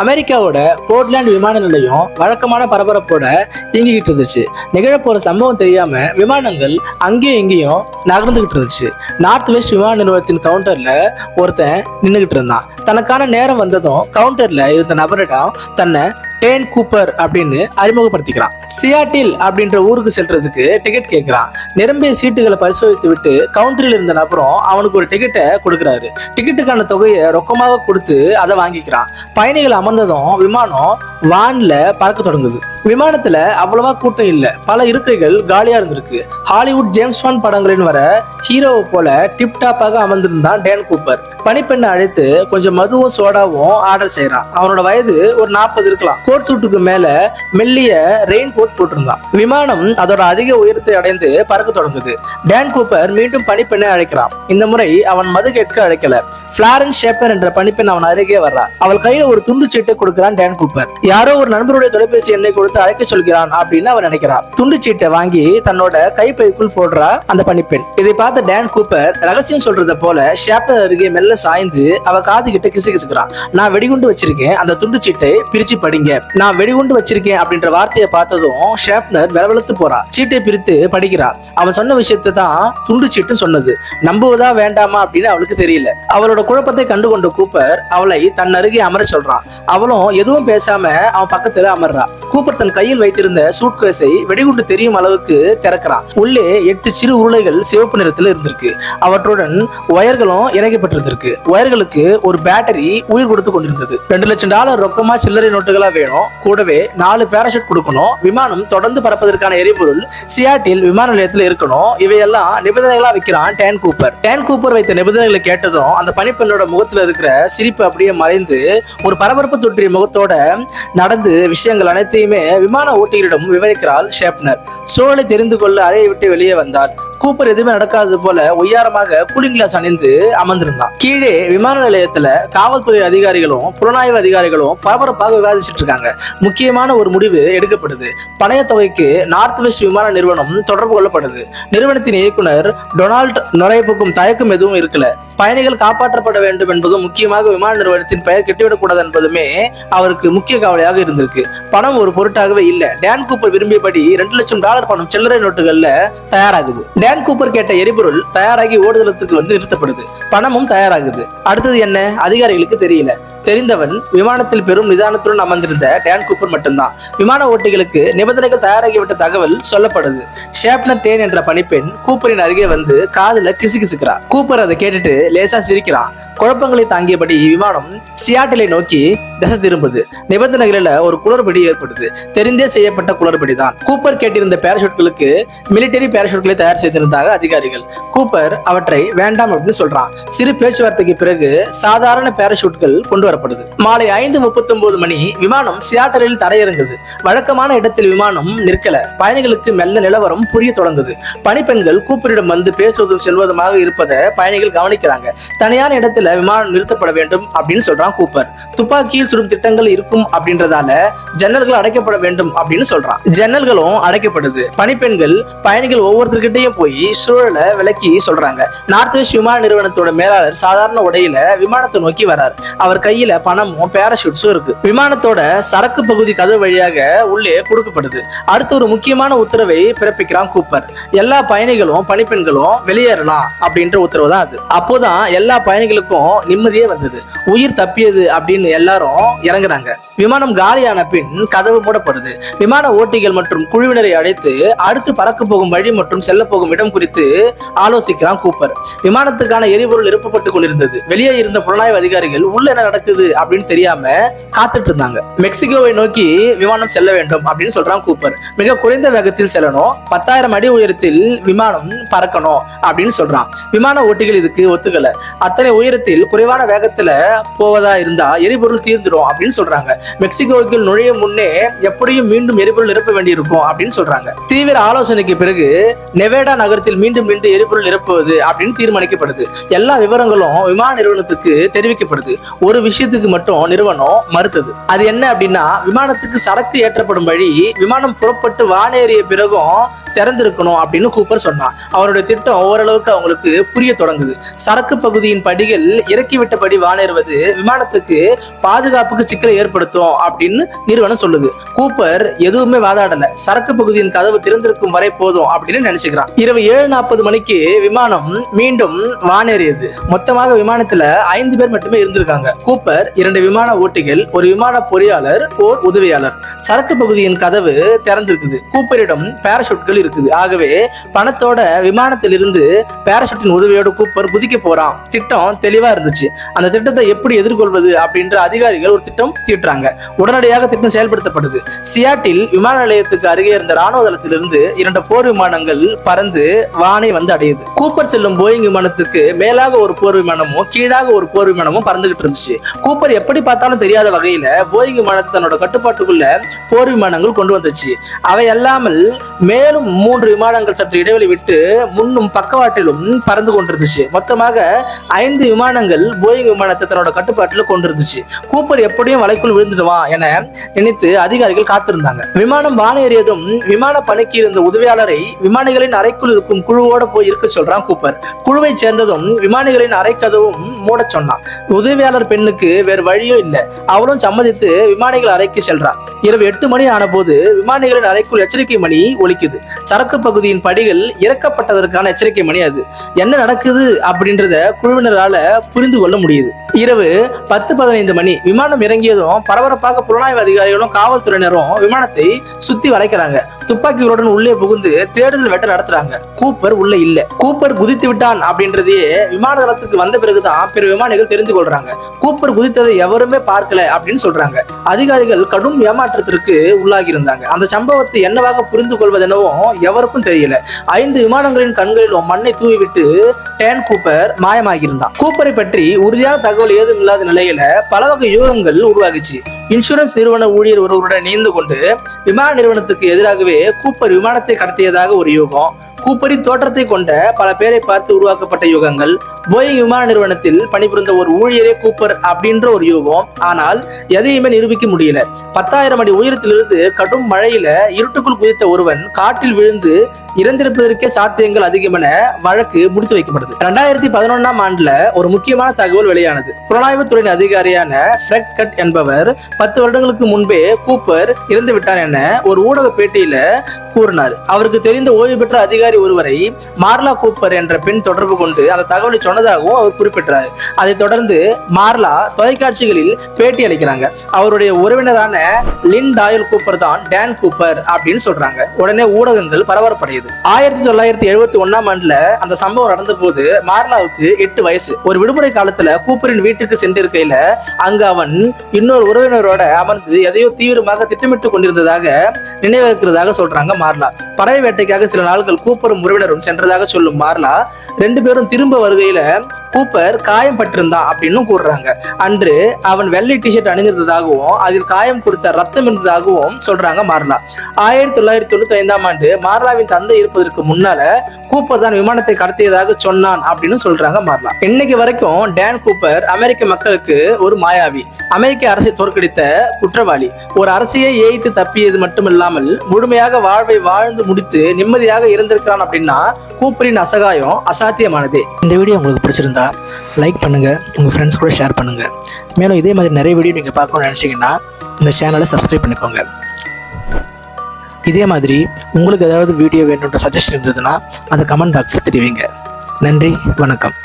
அமெரிக்காவோட போர்ட்லாண்ட் விமான நிலையம் வழக்கமான பரபரப்போட இயங்கிக்கிட்டு இருந்துச்சு. நிகழப்போற சம்பவம் தெரியாம விமானங்கள் அங்கேயும் இங்கேயும் நகர்ந்துகிட்டு இருந்துச்சு. நார்த் வெஸ்ட் விமான நிறுவனத்தின் கவுண்டர்ல ஒருத்தன் நின்றுகிட்டு இருந்தான். தனக்கான நேரம் வந்ததும் கவுண்டர்ல இருந்த நபரிடம் தன்னை டேன் கூப்பர் அப்படின்னு அறிமுகப்படுத்திக்கிறான். சியாட்டில் அப்படின்ற ஊருக்கு செல்றதுக்கு டிக்கெட் கேட்கிறான் நிரம்பிய சீட்டுகளை பரிசோதித்து விட்டு கவுண்டரில் இருந்த நபரும் அவனுக்கு ஒரு டிக்கெட்டை கொடுக்குறாரு. டிக்கெட்டுக்கான தொகையை ரொக்கமாக கொடுத்து அதை வாங்கிக்கிறான். பயணிகள் அமர்ந்ததும் விமானம் வான்ல பறக்க தொடங்குது. விமானத்துல அவ்வளவா கூட்டம் இல்ல. பல இருக்கைகள் காலியா இருந்திருக்கு. ஹாலிவுட் ஜேம்ஸ் பாண்ட் படங்களின் வர ஹீரோவை போல டிப்டாப்பாக அமர்ந்திருந்தான் டேன் கூப்பர். பனிப்பெண்ணை அழைத்து கொஞ்சம் மதுவும் சோடாவும் ஆர்டர் செய்யறான் அவனோட வயது ஒரு நாற்பது இருக்கலாம். கோட் சூட்டுக்கு மேல மெல்லிய ரெயின் கோட் போட்டிருந்தான். விமானம் அதோட அதிக உயரத்தை அடைந்து பறக்க தொடங்குது. டேன் கூப்பர் மீண்டும் பனிப்பெண்ணை அழைக்கிறான். இந்த முறை அவன் மது கேட்க அழைக்கல. பிளாரன்ஸ் ஷேப்பர் என்ற பணிப்பெண் அவன் அருகே வர்றா. அவள் கையில ஒரு துண்டு சீட்டை கொடுக்கிறான் டேன் கூப்பர் யாரோ ஒரு நண்பருடைய தொலைபேசி எண்ணை கொடுத்து அழைக்க சொல்கிறான் அப்படின்னு அவன் நினைக்கிறான். துண்டு சீட்டை வாங்கி தன்னோட கைப்பைக்குள் போடுறா அந்த பணிப்பெண் இதை பார்த்த டேன் கூப்பர் ரகசியம் சொல்றத போல ஷேப்பர் அருகே மெல்ல சாய்ந்து அவ காது கிட்ட கிசு கிசுக்கிறான் நான் வெடிகுண்டு வச்சிருக்கேன். அந்த துண்டு சீட்டை பிரிச்சு படிங்க. நான் வெடிகுண்டு வச்சிருக்கேன் அப்படின்ற வார்த்தையை பார்த்ததும் ஷேப்னர் விளவெழுத்து போறா. சீட்டை பிரித்து படிக்கிறா. அவன் சொன்ன விஷயத்தை தான் துண்டு சீட்டு சொன்னது. நம்புவதா வேண்டாமா? அப்படின்னு அவளுக்கு தெரியல. அவளோட குழப்பத்தை கண்டு கொண்ட கூப்பர் அவளை தன் அருகே அமர சொல்றான். அவளும் எதுவும் பேசாம அவன் பக்கத்துல அமர்றா. கூப்பர் தன் கையில் வைத்திருந்த சூட்கேஸை வெடிகுண்டு தெரியும் அளவுக்கு திறக்கிறான் உள்ளே எட்டு சிறு உருளைகள் சிவப்பு நிறத்தில் இருந்திருக்கு. அவற்றுடன் ஒயர்களும் இணைக்கப்பட்டிருந்திருக்கு. ஒயர்களுக்கு ஒரு பேட்டரி உயிர் கொடுத்து கொண்டிருந்தது. ரெண்டு லட்சம் டாலர் ரொக்கமா சில்லறை நோட்டுகளா வேணும். கூடவே நாலு பேராஷூட் கொடுக்கணும். விமானம் தொடர்ந்து பறப்பதற்கான எரிபொருள் சியாட்டில் விமான நிலையத்தில் இருக்கணும். இவையெல்லாம் நிபந்தனைகளா வைக்கிறான் டேன் கூப்பர். டேன் கூப்பர் வைத்த நிபந்தனைகளை கேட்டதும் அந்த பனிப்பெண்ணோட முகத்தில் இருக்கிற சிரிப்பு அப்படியே மறைந்து ஒரு பரபரப்பு தொற்றிய முகத்தோட நடந்து விஷயங்கள் அனைத்தையுமே விமான ஓட்டிகளிடம் விவரிக்கிறாள் ஷேப்னர். சூழலை தெரிந்து கொள்ள அறையை விட்டு வெளியே வந்தார் கூப்பர் எதுவுமே நடக்காதது போல ஒய்யாரமாக கூலிங் கிளாஸ் அணிந்து அமர்ந்திருந்தான். கீழே விமான நிலையத்துல காவல்துறை அதிகாரிகளும் புலனாய்வு அதிகாரிகளும் பரபரப்பாக விவாதிச்சிட்டு இருக்காங்க. முக்கியமான ஒரு முடிவு எடுக்கப்படுது. பணைய தொகைக்கு நார்த் வெஸ்ட் விமான நிறுவனம் தொடர்பு கொள்ளப்படுது. நிறுவனத்தின் இயக்குனர் டொனால்ட் நுழைப்புக்கும் தயக்கம் எதுவும் இருக்கல. பயணிகள் காப்பாற்றப்பட வேண்டும் என்பதும் முக்கியமாக விமான நிறுவனத்தின் பெயர் கெட்டுவிடக்கூடாது என்பதுமே அவருக்கு முக்கிய கவலையாக இருந்திருக்கு. பணம் ஒரு பொருட்டாகவே இல்ல. டேன் கூப்பர் விரும்பியபடி ரெண்டு லட்சம் டாலர் பணம் சில்லறை நோட்டுகள்ல தயாராகுது. டேன் கூப்பர் கேட்ட எரிபொருள் தயாராகி ஓடுதளத்துக்கு வந்து நிறுத்தப்படுது. பணமும் தயாராகுது. அடுத்தது என்ன? அதிகாரிகளுக்கு தெரியல. தெரிந்தவன் விமானத்தில் பெரும் நிதானத்துடன் அமர்ந்திருந்த டேன் கூப்பர் மட்டும்தான். விமான ஓட்டிகளுக்கு நிபந்தனைகள் தயாராகிவிட்ட தகவல் சொல்லப்படுது. ஷேப்னர் டேன் என்ற பணிப்பெண் கூப்பரின் அருகே வந்து காதுல கிசுகிசுக்கிறான். கூப்பர் அதை கேட்டுட்டு லேசா சிரிக்கிறான். குழப்பங்களை தாங்கியபடி விமானம் சியாட்டிலை நோக்கி திசை திரும்புது. நிபந்தனைகளில் ஒரு குளறுபடி ஏற்படுது. தெரிந்தே செய்யப்பட்ட குளறுபடி தான் கூப்பர் கேட்டிருந்த பேராஷூட்களுக்கு மிலிட்டரி பேராஷூட்களை தயார் செய்திருந்தாக அதிகாரிகள். கூப்பர் அவற்றை வேண்டாம் அப்படின்னு சொல்றான். சிறு பேச்சுவார்த்தைக்கு பிறகு சாதாரண பேராஷூட்கள் கொண்டு வரப்படுது மாலை ஐந்து முப்பத்தி ஒன்பது மணி விமானம் சியாட்டலில் தரையிறங்குது. வழக்கமான இடத்தில் விமானம் நிற்கல. பயணிகளுக்கு மெல்ல நிலவரம் புரிய தொடங்குது. பணிப்பெண்கள் கூப்பரிடம் வந்து பேசுவதும் செல்வதுமாக இருப்பதை பயணிகள் கவனிக்கிறாங்க. தனியான இடத்துல விமானம் நிறுத்தப்பட வேண்டும் அப்படின்னு சொல்றான் கூப்பர். துப்பாக்கியில் சுடும் திட்டங்கள் இருக்கும் அப்படின்றதால ஜன்னல்கள் அடைக்கப்பட வேண்டும் அப்படின்னு சொல்றான். ஜன்னல்களும் அடைக்கப்படுது. பணிப்பெண்கள் பயணிகள் ஒவ்வொருத்தர்கிட்டையும் போய் சூழலை விளக்கி சொல்றாங்க. நார்த் வெஸ்ட் விமான நிறுவனத்தோட மேலாளர் சாதாரண உடையில விமானத்தை நோக்கி வரார். அவர் கையில கையில பணமும் பேராஷூட்ஸும் இருக்கு. விமானத்தோட சரக்கு பகுதி கதவு வழியாக உள்ளே கொடுக்கப்படுது. அடுத்து ஒரு முக்கியமான உத்தரவை பிறப்பிக்கிறான் கூப்பர். எல்லா பயணிகளும் பணிப்பெண்களும் வெளியேறலாம் அப்படின்ற உத்தரவு தான் அது. அப்போதான் எல்லா பயணிகளுக்கும் நிம்மதியே வந்தது. உயிர் தப்பியது அப்படின்னு எல்லாரும் இறங்குறாங்க. விமானம் காலியான பின் கதவு மூடப்படுது. விமான ஓட்டிகள் மற்றும் குழுவினரை அழைத்து அடுத்து பறக்க போகும் வழி மற்றும் செல்ல போகும் இடம் குறித்து ஆலோசிக்கிறான் கூப்பர். விமானத்துக்கான எரிபொருள் நிரப்பப்பட்டு கொண்டிருந்தது. வெளியே இருந்த புலனாய்வு அதிகாரிகள் உள்ள என்ன நடக்குது. அப்படின்னு தெரியாம காத்துட்டு இருந்தாங்க. மெக்சிகோவை நோக்கி விமானம் செல்ல வேண்டும் அப்படின்னு சொல்றான் கூப்பர். மிக குறைந்த வேகத்தில் செல்லணும் பத்தாயிரம் அடி உயரத்தில் விமானம் பறக்கணும் அப்படின்னு சொல்றான். விமான ஓட்டிகள் இதுக்கு ஒத்துக்கல. அத்தனை உயரத்தில் குறைவான வேகத்துல போவதா இருந்தா எரிபொருள் தீர்ந்துடும் அப்படின்னு சொல்றாங்க. மெக்சிகோவுக்குள் நுழைய முன்னே எப்படியும் மீண்டும் எரிபொருள் நிரப்ப வேண்டியிருக்கும் அப்படின்னு சொல்றாங்க. தீவிர ஆலோசனைக்கு பிறகு நெவேடா நகரத்தில் மீண்டும் மீண்டும் எரிபொருள் நிரப்புவது அப்படின்னு தீர்மானிக்கப்படுது. எல்லா விவரங்களும் விமான நிறுவனத்துக்கு தெரிவிக்கப்படுது. ஒரு விஷயம் விஷயத்துக்கு மட்டும் நிறுவனம் மறுத்தது. அது என்ன அப்படின்னா விமானத்துக்கு சரக்கு ஏற்றப்படும் வழி விமானம் புறப்பட்டு வானேறிய பிறகும் திறந்திருக்கணும் அப்படின்னு கூப்பர் சொன்னான். அவருடைய திட்டம் ஓரளவுக்கு அவங்களுக்கு புரிய தொடங்குது. சரக்கு பகுதியின் படிகள் இறக்கிவிட்டபடி வானேறுவது விமானத்துக்கு பாதுகாப்புக்கு சிக்கலை ஏற்படுத்தும் அப்படின்னு நிறுவனம் சொல்லுது. கூப்பர் எதுவுமே வாதாடல. சரக்கு பகுதியின் கதவு திறந்திருக்கும் வரை போதும் அப்படின்னு நினைச்சுக்கிறான். இரவு ஏழு நாற்பது மணிக்கு விமானம் மீண்டும் வானேறியது. மொத்தமாக விமானத்துல ஐந்து பேர் மட்டுமே இருந்திருக்காங்க. கூப்பர் இரண்டு விமான ஓட்டிகள் ஒரு விமான பொறியாளர் ஓர் உதவியாளர். சரக்கு பகுதியின் கதவு திறந்திருக்குது. கூப்பரிடம் பேராசூட்கள் இருக்குது. ஆகவே பணத்தோட விமானத்திலிருந்து பேராசூட்டின் உதவியோடு உதவியோட கூப்பர் குதிக்க போறான். திட்டம் தெளிவா இருந்துச்சு. அந்த திட்டத்தை எப்படி எதிர்கொள்வது அப்படின்ற அதிகாரிகள் ஒரு திட்டம் தீட்டுறாங்க. உடனடியாக திட்டம் செயல்படுத்தப்படுது. சியாட்டில் விமான நிலையத்துக்கு அருகே இருந்த ராணுவ தளத்திலிருந்து இரண்டு போர் விமானங்கள் பறந்து வானை வந்து அடையுது. கூப்பர் செல்லும் போயிங் விமானத்துக்கு மேலாக ஒரு போர் விமானமும் கீழாக ஒரு போர் விமானமும் பறந்துகிட்டு இருந்துச்சு. கூப்பர் எப்படி பார்த்தாலும் தெரியாத வகையில போயிங் விமானத்தை தன்னோட கட்டுப்பாட்டுக்குள்ள போர் விமானங்கள் கொண்டு வந்துச்சு. அவை அல்லாமல் மேலும் மூன்று விமானங்கள் சற்று இடைவெளி விட்டு முன்னும் பக்கவாட்டிலும் பறந்து கொண்டிருந்துச்சு. மொத்தமாக ஐந்து விமானங்கள் போயிங் விமானத்தை தன்னோட கட்டுப்பாட்டில் கொண்டிருந்துச்சு. கூப்பர் எப்படியும் வலைக்குள் விழுந்துடுவான் என நினைத்து அதிகாரிகள் காத்திருந்தாங்க. விமானம் வானேறியதும் விமான பணிக்கு இருந்த உதவியாளரை விமானிகளின் அறைக்குள் இருக்கும் குழுவோட போய் இருக்க சொல்றான் கூப்பர். குழுவை சேர்ந்ததும் விமானிகளின் அறைக்கதவும் மூடச் சொன்னான். உதவியாளர் பெண்ணுக்கு அவளுக்கு வேறு வழியும் இல்லை. அவளும் சம்மதித்து விமானிகள் அறைக்கு செல்றான். இரவு எட்டு மணி ஆன போது விமானிகளின் அறைக்குள் எச்சரிக்கை மணி ஒலிக்குது. சரக்கு பகுதியின் படிகள் இறக்கப்பட்டதற்கான எச்சரிக்கை மணி அது. என்ன நடக்குது அப்படின்றத குழுவினரால புரிந்து கொள்ள முடியுது. இரவு பத்து பதினைந்து மணி விமானம் இறங்கியதும் பரபரப்பாக புலனாய்வு அதிகாரிகளும் காவல்துறையினரும் விமானத்தை சுத்தி வளைக்கிறாங்க. துப்பாக்கிகளுடன் உள்ளே புகுந்து தேடுதல் வேட்டை நடத்துறாங்க. கூப்பர் உள்ள இல்ல. கூப்பர் குதித்து விட்டான் அப்படின்றதையே விமான தளத்துக்கு வந்த பிறகுதான் பிற விமானிகள் தெரிந்து கொள்றாங்க. கூப்பர் குதித்ததை எவருமே பார்க்கல அப்படின்னு சொல்றாங்க. அதிகாரிகள் கடும் ஏமாற்றத்திற்கு உள்ளாகி இருந்தாங்க அந்த சம்பவத்தை என்னவாக புரிந்து கொள்வதெனவும் எவருக்கும் தெரியல. ஐந்து விமானங்களின் கண்களிலும் மண்ணை தூவிவிட்டு டேன் கூப்பர் மாயமாகியிருந்தான். கூப்பரை பற்றி உறுதியான தகவல் ஏதும் இல்லாத நிலையில பல வகை யூகங்கள் உருவாகிச்சு. இன்சூரன்ஸ் நிறுவன ஊழியர் ஒருவருடன் இணைந்து கொண்டு விமான நிறுவனத்துக்கு எதிராகவே கூப்பர் விமானத்தை கடத்தியதாக ஒரு யூகம். கூப்பரின் தோற்றத்தை கொண்ட பல பேரை பார்த்து உருவாக்கப்பட்ட யுகங்கள். போயிங் விமான நிறுவனத்தில் பணிபுரிந்த ஒரு ஊழியரே கூப்பர் அப்படின்ற ஒரு யூகம். ஆனால் எதையுமே நிரூபிக்க முடியல. பத்தாயிரம் அடி உயரத்திலிருந்து கடும் மழையில இருட்டுக்குள் குதித்த ஒருவன் காட்டில் விழுந்து இறந்திருப்பதற்கே சாத்தியங்கள் அதிகம் என வழக்கு முடித்து வைக்கப்படுது ரெண்டாயிரத்தி பதினொன்னாம் ஆண்டுல ஒரு முக்கியமான தகவல் வெளியானது. புலனாய்வு துறையின் அதிகாரியான ஃப்ரெட் கட் என்பவர் பத்து வருடங்களுக்கு முன்பே கூப்பர் இறந்து விட்டார் என ஒரு ஊடக பேட்டியில கூறினார். அவருக்கு தெரிந்த ஓய்வு பெற்ற அதிகாரி ஒருவரை மார்லா கூப்பர் என்ற பெண் தொடர்பு கொண்டு அந்த தகவலை சொன்னதாகவும் அவர் குறிப்பிட்டார். அதைத் தொடர்ந்து மார்லா தொலைக்காட்சிகளில் பேட்டி அளிக்கிறாங்க. அவருடைய உறவினரான லின் டாயல் கூப்பர் தான் டேன் கூப்பர் அப்படின்னு சொல்றாங்க. உடனே ஊடகங்கள் பரபரப்படையுது. ஆயிரத்தி தொள்ளாயிரத்தி எழுபத்தி ஒன்னாம் ஆண்டுல அந்த சம்பவம் நடந்த போது மார்லாவுக்கு எட்டு வயசு. ஒரு விடுமுறை காலத்துல கூப்பரின் வீட்டுக்கு சென்றிருக்கையில அங்கு அவன் இன்னொரு உறவினரோட அமர்ந்து எதையோ தீவிரமாக திட்டமிட்டு கொண்டிருந்ததாக நினைவிருக்கிறதாக சொல்றாங்க மார்லா. பறவை வேட்டைக்காக சில நாட்கள் கூப்பரும் உறவினரும் சென்றதாக சொல்லும் மார்லா ரெண்டு பேரும் திரும்ப வருகையில கூப்பர் காயம் பட்டிருந்தான் அப்படின்னு கூறுறாங்க. அன்று அவன் வெள்ளை டிஷர்ட் அணிந்திருந்ததாகவும் அதில் காயம் கொடுத்த ரத்தம் இருந்ததாகவும் சொல்றாங்க மார்லா. ஆயிரத்தி தொள்ளாயிரத்தி தொண்ணூத்தி ஐந்தாம் ஆண்டு மார்லாவின் தந்தை இருப்பதற்கு முன்னால கூப்பர் தான் விமானத்தை கடத்தியதாக சொன்னான் அப்படின்னு சொல்றாங்க மார்லா. இன்னைக்கு வரைக்கும் டேன் கூப்பர் அமெரிக்க மக்களுக்கு ஒரு மாயாவி அமெரிக்க அரசை தோற்கடித்த குற்றவாளி. ஒரு அரசியை ஏய்த்து தப்பியது மட்டுமில்லாமல் முழுமையாக வாழ்வை வாழ்ந்து முடித்து நிம்மதியாக இருந்திருக்கிறான் அப்படின்னா கூப்பரின் அசகாயம் அசாத்தியமானதே. இந்த வீடியோ உங்களுக்கு பிடிச்சிருந்தா லைக் பண்ணுங்க உங்க ஃப்ரெண்ட்ஸ் கூட ஷேர் பண்ணுங்க. மேலும் இதே மாதிரி நிறைய வீடியோ நீங்க பார்க்கணும்னு நினைச்சீங்கன்னா இந்த சேனலை சப்ஸ்கிரைப் பண்ணிக்கோங்க. இதே மாதிரி உங்களுக்கு ஏதாவது வீடியோ வேணுன்ற சஜஷன் இருந்ததுன்னா அதை கமெண்ட் பாக்ஸில் தெரிவிங்க. நன்றி வணக்கம்.